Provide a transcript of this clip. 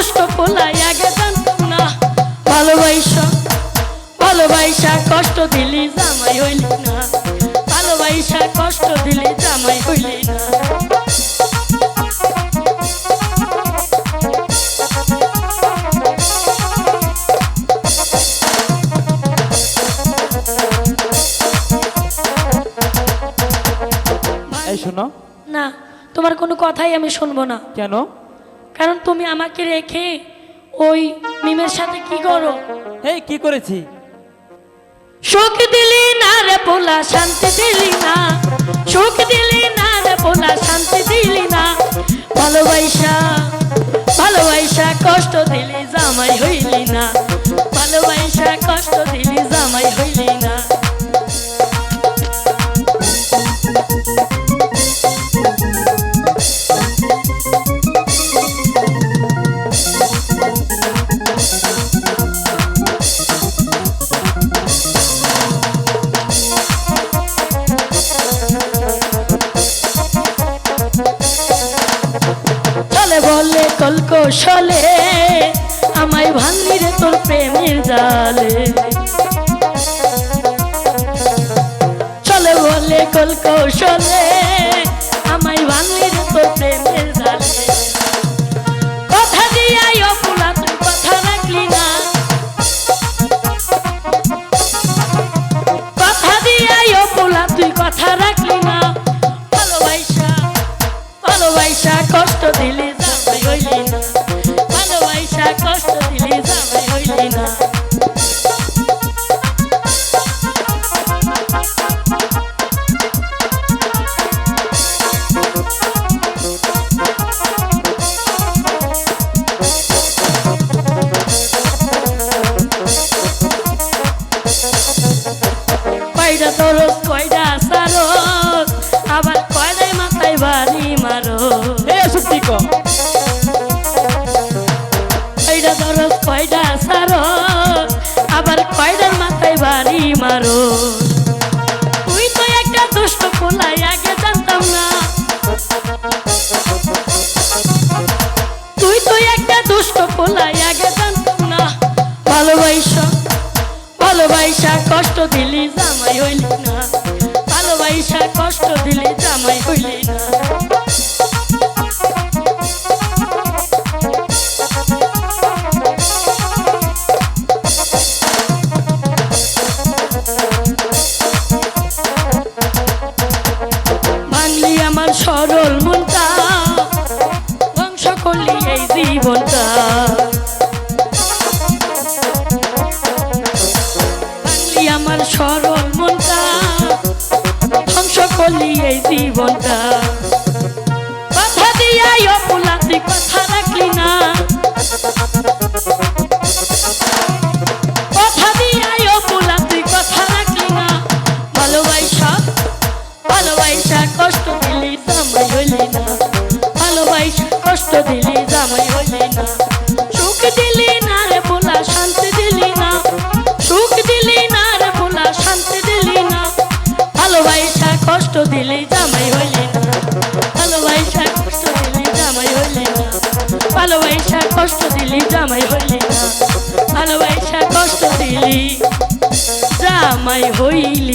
দুষ্ট পোলাই আগে জানতাম না। ভালোবাসা ভালোবাসা কষ্ট দিলি জামাই হইলি না। ভালোবাসা কষ্ট দিলি জামাই হইলি না। শোনো। না তোমার কোনো কথাই আমি শুনব না। কেন? কারণ তুমি আমাকে রেখে ওই মিমের সাথে কি করো? এই কি করেছি? সুখ দিলি না রে পোলা শান্তি দিলি না। সুখ দিলি না রে পোলা শান্তি দিলি না। ভালোবাসা ভালোবাসা কষ্ট দিলি জামাই হইলি না। ভালোবাসা কষ্ট দিলি জামাই হইলি না। চলে বলে কলকৌশলে আমায় ভাঙলি রে তোর প্রেমের জালে। চলে, বলে কলকৌশলে আমায় ভাঙলি রে তোর প্রেমের জালে। তুই কথা না। কথা তুই কথা না। কষ্ট দিলি সারস আবার মাথায় বাড়ি মারো। সত্যি ক আবার কয়টার মাথায় বাড়ি মারো। তুই তো একটা দুষ্ট পোলাই আগে জানতাম না। তুই তো একটা দুষ্ট পোলাই আগে জানতাম না। ভালোবাসা ভালোবাসা কষ্ট দিলি জামাই হইলি না। ভালোবাসা কষ্ট দিলি জামাই হইলি না। সরল মনটা, ধ্বংস করলি এই জীবনটা। কথা দিয়াই অপুলাতি কথা রাখলি না। কথা দিয়াই ভালোবাসা ভালোবাসা, কষ্ট দিলি, জামাই হইলি না। ভালোবাসা, কষ্ট দিলি, জামাই হইলি না। সুখ দিলি না রে বলা, শান্তি দিলি কষ্ট জামাই হইলি না। ভালোবাসা কষ্ট দিলি জামাই হইলি